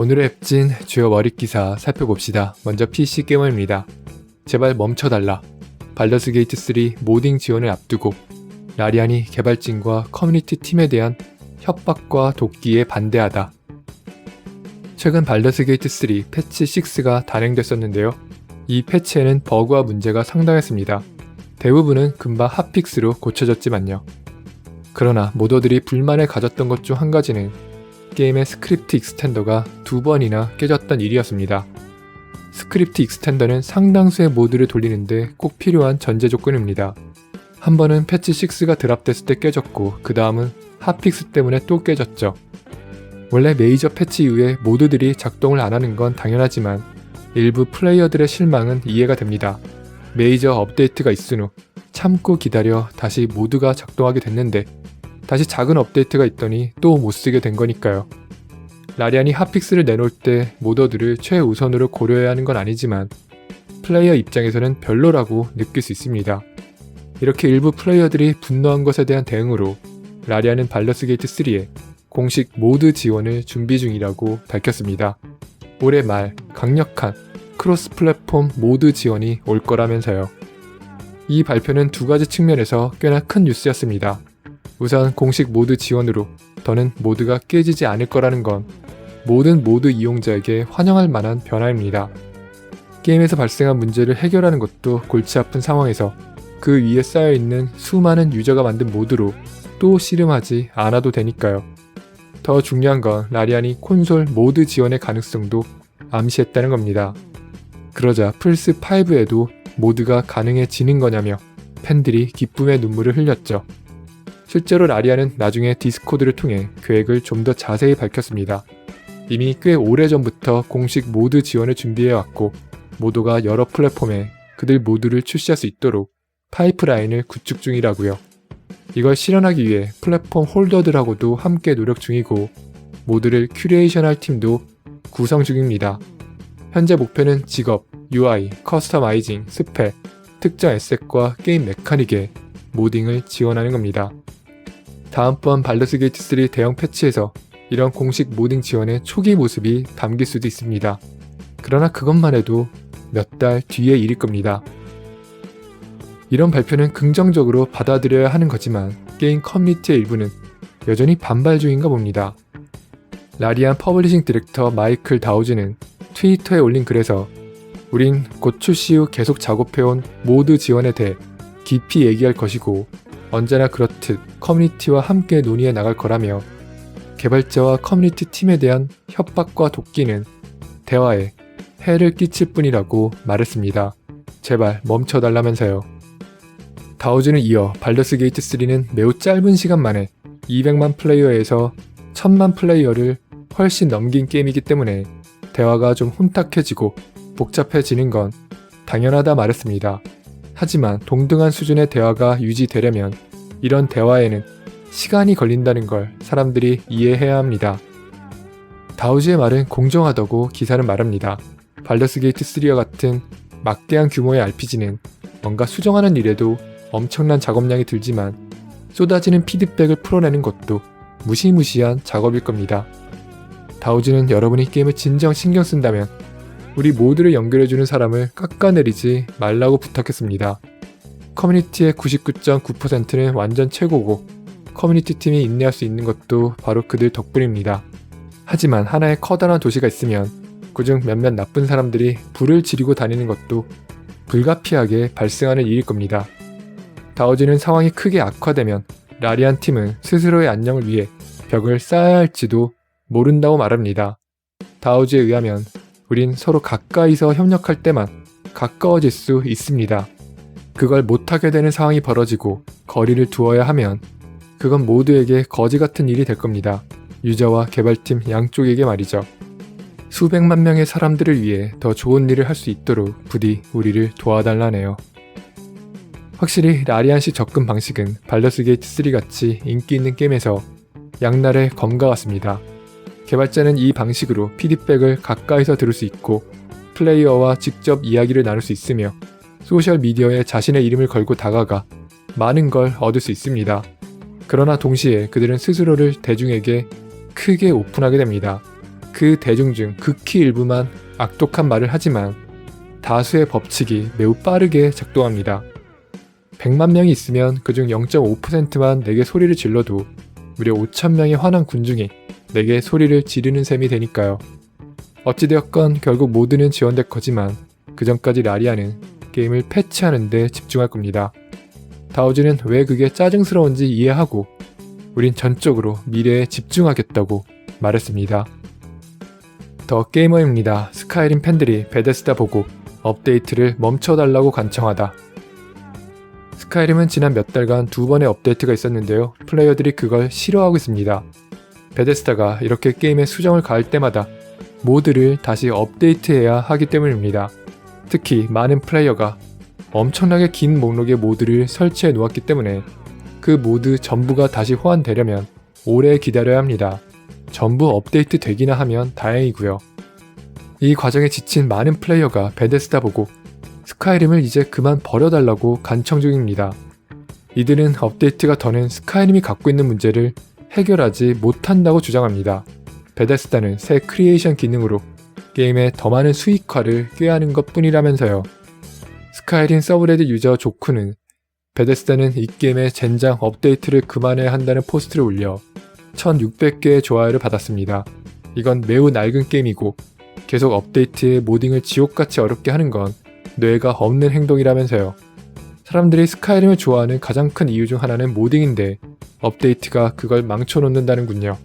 오늘의 앱진 주요 머릿 기사 살펴봅시다. 먼저 PC 게이머입니다. 제발 멈춰달라. 발더스 게이트 3 모딩 지원을 앞두고 라리안이 개발진과 커뮤니티 팀에 대한 협박과 돕기에 반대하다. 최근 발더스 게이트 3 패치 6가 단행됐었는데요. 이 패치에는 버그와 문제가 상당했습니다. 대부분은 금방 핫픽스로 고쳐졌지만요. 그러나 모더들이 불만을 가졌던 것 중 한 가지는 게임의 스크립트 익스텐더가 두 번이나 깨졌던 일이었습니다. 스크립트 익스텐더는 상당수의 모드를 돌리는데 꼭 필요한 전제 조건입니다. 한 번은 패치 6가 드랍됐을 때 깨졌고 그 다음은 핫픽스 때문에 또 깨졌죠. 원래 메이저 패치 이후에 모드들이 작동을 안 하는 건 당연하지만 일부 플레이어들의 실망은 이해가 됩니다. 메이저 업데이트가 있은 후 참고 기다려 다시 모드가 작동하게 됐는데 다시 작은 업데이트가 있더니 또 못쓰게 된 거니까요. 라리안이 핫픽스를 내놓을 때 모더들을 최우선으로 고려해야 하는 건 아니지만 플레이어 입장에서는 별로라고 느낄 수 있습니다. 이렇게 일부 플레이어들이 분노한 것에 대한 대응으로 라리안은 발러스 게이트 3에 공식 모드 지원을 준비 중이라고 밝혔습니다. 올해 말 강력한 크로스 플랫폼 모드 지원이 올 거라면서요. 이 발표는 두 가지 측면에서 꽤나 큰 뉴스였습니다. 우선 공식 모드 지원으로 더는 모드가 깨지지 않을 거라는 건 모든 모드 이용자에게 환영할 만한 변화입니다. 게임에서 발생한 문제를 해결하는 것도 골치 아픈 상황에서 그 위에 쌓여 있는 수많은 유저가 만든 모드로 또 씨름하지 않아도 되니까요. 더 중요한 건 라리안이 콘솔 모드 지원의 가능성도 암시했다는 겁니다. 그러자 플스5에도 모드가 가능해지는 거냐며 팬들이 기쁨의 눈물을 흘렸죠. 실제로 라리아는 나중에 디스코드를 통해 계획을 좀 더 자세히 밝혔습니다. 이미 꽤 오래전부터 공식 모드 지원을 준비해왔고 모두가 여러 플랫폼에 그들 모두를 출시할 수 있도록 파이프라인을 구축 중이라고요. 이걸 실현하기 위해 플랫폼 홀더들하고도 함께 노력 중이고 모드를 큐레이션할 팀도 구성 중입니다. 현재 목표는 직업, UI, 커스터마이징, 스펙, 특정 에셋과 게임 메카닉의 모딩을 지원하는 겁니다. 다음번 발더스 게이트 3 대형 패치에서 이런 공식 모딩 지원의 초기 모습이 담길 수도 있습니다. 그러나 그것만 해도 몇 달 뒤의 일일 겁니다. 이런 발표는 긍정적으로 받아들여야 하는 거지만 게임 커뮤니티의 일부는 여전히 반발 중인가 봅니다. 라리안 퍼블리싱 디렉터 마이클 다우즈는 트위터에 올린 글에서 우린 곧 출시 후 계속 작업해온 모드 지원에 대해 깊이 얘기할 것이고 언제나 그렇듯 커뮤니티와 함께 논의해 나갈 거라며 개발자와 커뮤니티 팀에 대한 협박과 돕기는 대화에 해를 끼칠 뿐이라고 말했습니다. 제발 멈춰달라면서요. 다우즈는 이어 발더스 게이트 3는 매우 짧은 시간 만에 200만 플레이어에서 1000만 플레이어를 훨씬 넘긴 게임이기 때문에 대화가 좀 혼탁해지고 복잡해지는 건 당연하다 말했습니다. 하지만 동등한 수준의 대화가 유지되려면 이런 대화에는 시간이 걸린다는 걸 사람들이 이해해야 합니다. 다우즈의 말은 공정하다고 기사는 말합니다. 발더스 게이트 3와 같은 막대한 규모의 RPG는 뭔가 수정하는 일에도 엄청난 작업량이 들지만 쏟아지는 피드백을 풀어내는 것도 무시무시한 작업일 겁니다. 다우즈는 여러분이 게임을 진정 신경 쓴다면 우리 모두를 연결해주는 사람을 깎아내리지 말라고 부탁했습니다. 커뮤니티의 99.9%는 완전 최고고 커뮤니티 팀이 인내할 수 있는 것도 바로 그들 덕분입니다. 하지만 하나의 커다란 도시가 있으면 그중 몇몇 나쁜 사람들이 불을 지르고 다니는 것도 불가피하게 발생하는 일일 겁니다. 다워지는 상황이 크게 악화되면 라리안 팀은 스스로의 안녕을 위해 벽을 쌓아야 할지도 모른다고 말합니다. 다우즈에 의하면 우린 서로 가까이서 협력할 때만 가까워질 수 있습니다. 그걸 못하게 되는 상황이 벌어지고 거리를 두어야 하면 그건 모두에게 거지 같은 일이 될 겁니다. 유저와 개발팀 양쪽에게 말이죠. 수백만 명의 사람들을 위해 더 좋은 일을 할 수 있도록 부디 우리를 도와달라네요. 확실히 라리안식 접근 방식은 발더스 게이트 3 같이 인기 있는 게임에서 양날의 검과 같습니다. 개발자는 이 방식으로 피드백을 가까이서 들을 수 있고 플레이어와 직접 이야기를 나눌 수 있으며 소셜 미디어에 자신의 이름을 걸고 다가가 많은 걸 얻을 수 있습니다. 그러나 동시에 그들은 스스로를 대중에게 크게 오픈하게 됩니다. 그 대중 중 극히 일부만 악독한 말을 하지만 다수의 법칙이 매우 빠르게 작동합니다. 100만 명이 있으면 그중 0.5%만 내게 소리를 질러도 무려 5천 명의 화난 군중이 내게 소리를 지르는 셈이 되니까요. 어찌되었건 결국 모두는 지원될 거지만 그 전까지 라리아는 게임을 패치하는 데 집중할 겁니다. 다우즈는 왜 그게 짜증스러운지 이해하고 우린 전적으로 미래에 집중하겠다고 말했습니다. 더 게이머입니다. 스카이림 팬들이 베데스다 보고 업데이트를 멈춰달라고 간청하다. 스카이림은 지난 몇 달간 두 번의 업데이트가 있었는데요. 플레이어들이 그걸 싫어하고 있습니다. 베데스다가 이렇게 게임에 수정을 가할 때마다 모드를 다시 업데이트해야 하기 때문입니다. 특히 많은 플레이어가 엄청나게 긴 목록의 모드를 설치해 놓았기 때문에 그 모드 전부가 다시 호환되려면 오래 기다려야 합니다. 전부 업데이트 되기나 하면 다행이고요. 이 과정에 지친 많은 플레이어가 베데스다 보고 스카이림을 이제 그만 버려달라고 간청 중입니다. 이들은 업데이트가 더는 스카이림이 갖고 있는 문제를 해결하지 못한다고 주장합니다. 베데스다는 새 크리에이션 기능으로 게임에 더 많은 수익화를 꾀하는 것 뿐이라면서요. 스카이림 서브레드 유저 조쿠는 베데스다는 이 게임의 젠장 업데이트를 그만해야 한다는 포스트를 올려 1600개의 좋아요를 받았습니다. 이건 매우 낡은 게임이고 계속 업데이트에 모딩을 지옥같이 어렵게 하는 건 뇌가 없는 행동이라면서요. 사람들이 스카이림을 좋아하는 가장 큰 이유 중 하나는 모딩인데 업데이트가 그걸 망쳐놓는다는군요.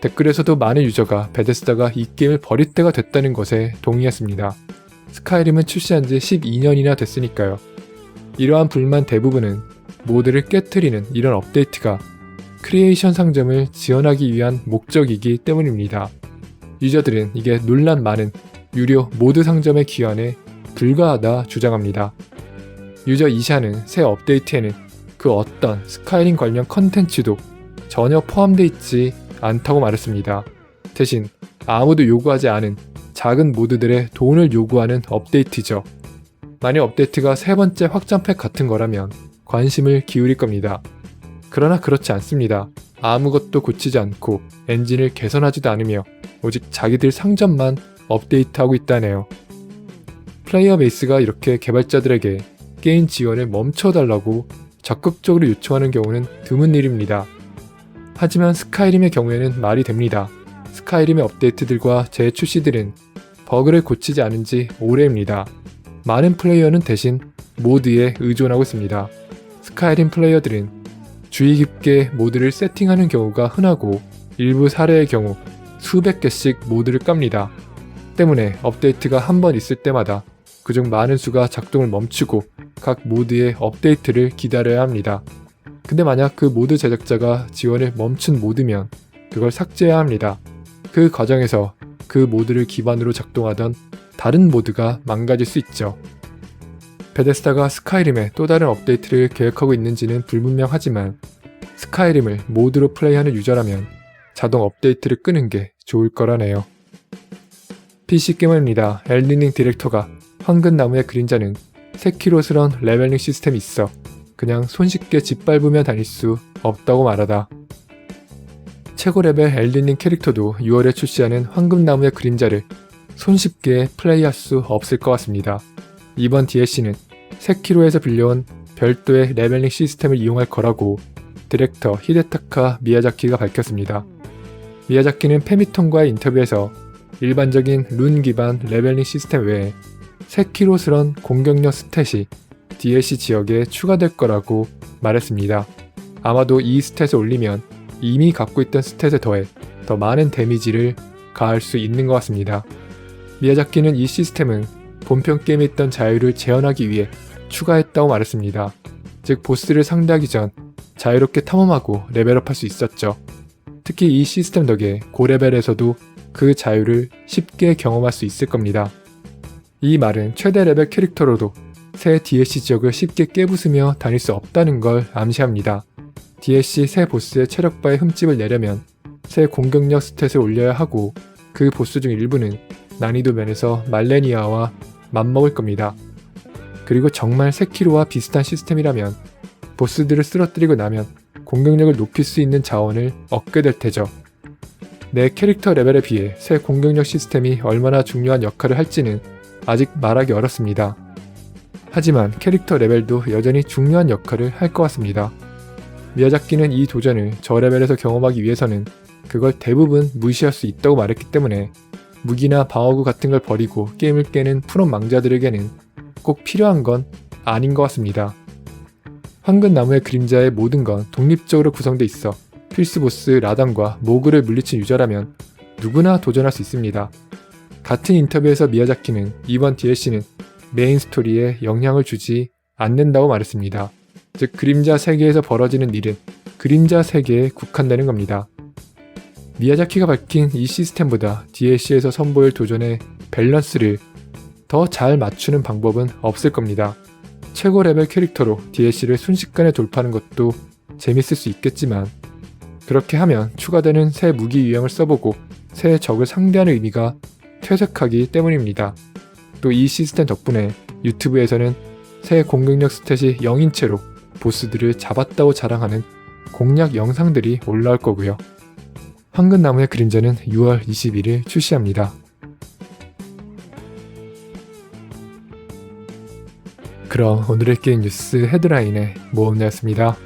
댓글에서도 많은 유저가 베데스다가 이 게임을 버릴 때가 됐다는 것에 동의했습니다. 스카이림은 출시한 지 12년이나 됐으니까요. 이러한 불만 대부분은 모드를 깨뜨리는 이런 업데이트가 크리에이션 상점을 지원하기 위한 목적이기 때문입니다. 유저들은 이게 논란 많은 유료 모드 상점의 기원에 불과하다 주장합니다. 유저 이샤는 새 업데이트에는 그 어떤 스카이림 관련 컨텐츠도 전혀 포함되어 있지 않다고 말했습니다. 대신 아무도 요구하지 않은 작은 모드들의 돈을 요구하는 업데이트죠. 만약 업데이트가 세 번째 확장팩 같은 거라면 관심을 기울일 겁니다. 그러나 그렇지 않습니다. 아무것도 고치지 않고 엔진을 개선하지도 않으며 오직 자기들 상점만 업데이트하고 있다네요. 플레이어 베이스가 이렇게 개발자들에게 게임 지원을 멈춰달라고 적극적으로 요청하는 경우는 드문 일입니다. 하지만 스카이림의 경우에는 말이 됩니다. 스카이림의 업데이트들과 재출시들은 버그를 고치지 않은 지 오래입니다. 많은 플레이어는 대신 모드에 의존하고 있습니다. 스카이림 플레이어들은 주의 깊게 모드를 세팅하는 경우가 흔하고 일부 사례의 경우 수백 개씩 모드를 깝니다. 때문에 업데이트가 한 번 있을 때마다 그중 많은 수가 작동을 멈추고 각 모드의 업데이트를 기다려야 합니다. 근데 만약 그 모드 제작자가 지원을 멈춘 모드면 그걸 삭제해야 합니다. 그 과정에서 그 모드를 기반으로 작동하던 다른 모드가 망가질 수 있죠. 베데스다가 스카이림의 또 다른 업데이트를 계획하고 있는지는 불분명하지만 스카이림을 모드로 플레이하는 유저라면 자동 업데이트를 끄는 게 좋을 거라네요. PC 게임입니다. 엘리닝 디렉터가 황금나무의 그림자는 세키로스런 레벨링 시스템이 있어 그냥 손쉽게 짓밟으며 다닐 수 없다고 말하다. 최고 레벨 엘리닝 캐릭터도 6월에 출시하는 황금나무의 그림자를 손쉽게 플레이할 수 없을 것 같습니다. 이번 DLC는 세키로에서 빌려온 별도의 레벨링 시스템을 이용할 거라고 디렉터 히데타카 미야자키가 밝혔습니다. 미야자키는 페미톤과의 인터뷰에서 일반적인 룬 기반 레벨링 시스템 외에 세키로스런 공격력 스탯이 DLC 지역에 추가될 거라고 말했습니다. 아마도 이 스탯을 올리면 이미 갖고 있던 스탯에 더해 더 많은 데미지를 가할 수 있는 것 같습니다. 미야자키는 이 시스템은 본편 게임에 있던 자유를 재현하기 위해 추가했다고 말했습니다. 즉 보스를 상대하기 전 자유롭게 탐험하고 레벨업할 수 있었죠. 특히 이 시스템 덕에 고레벨에서도 그 자유를 쉽게 경험할 수 있을 겁니다. 이 말은 최대 레벨 캐릭터로도 새 DLC 지역을 쉽게 깨부수며 다닐 수 없다는 걸 암시합니다. DLC 새 보스의 체력바에 흠집을 내려면 새 공격력 스탯을 올려야 하고 그 보스 중 일부는 난이도 면에서 말레니아와 맞먹을 겁니다. 그리고 정말 세키로와 비슷한 시스템이라면 보스들을 쓰러뜨리고 나면 공격력을 높일 수 있는 자원을 얻게 될 테죠. 내 캐릭터 레벨에 비해 새 공격력 시스템이 얼마나 중요한 역할을 할지는 아직 말하기 어렵습니다. 하지만 캐릭터 레벨도 여전히 중요한 역할을 할 것 같습니다. 미야자키는 이 도전을 저 레벨에서 경험하기 위해서는 그걸 대부분 무시할 수 있다고 말했기 때문에 무기나 방어구 같은 걸 버리고 게임을 깨는 프롬 망자들에게는 꼭 필요한 건 아닌 것 같습니다. 황금나무의 그림자의 모든 건 독립적으로 구성돼 있어 필수 보스 라단과 모그를 물리친 유저라면 누구나 도전할 수 있습니다. 같은 인터뷰에서 미야자키는 이번 DLC는 메인 스토리에 영향을 주지 않는다고 말했습니다. 즉 그림자 세계에서 벌어지는 일은 그림자 세계에 국한되는 겁니다. 미야자키가 밝힌 이 시스템보다 DLC에서 선보일 도전의 밸런스를 더 잘 맞추는 방법은 없을 겁니다. 최고 레벨 캐릭터로 DLC를 순식간에 돌파하는 것도 재밌을 수 있겠지만 그렇게 하면 추가되는 새 무기 유형을 써보고 새 적을 상대하는 의미가 퇴색하기 때문입니다. 또 이 시스템 덕분에 유튜브에서는 새 공격력 스탯이 0인 채로 보스들을 잡았다고 자랑하는 공략 영상들이 올라올 거고요. 황금나무의 그림자는 6월 21일 출시합니다. 그럼 오늘의 게임 뉴스 헤드라인의 모험이었습니다.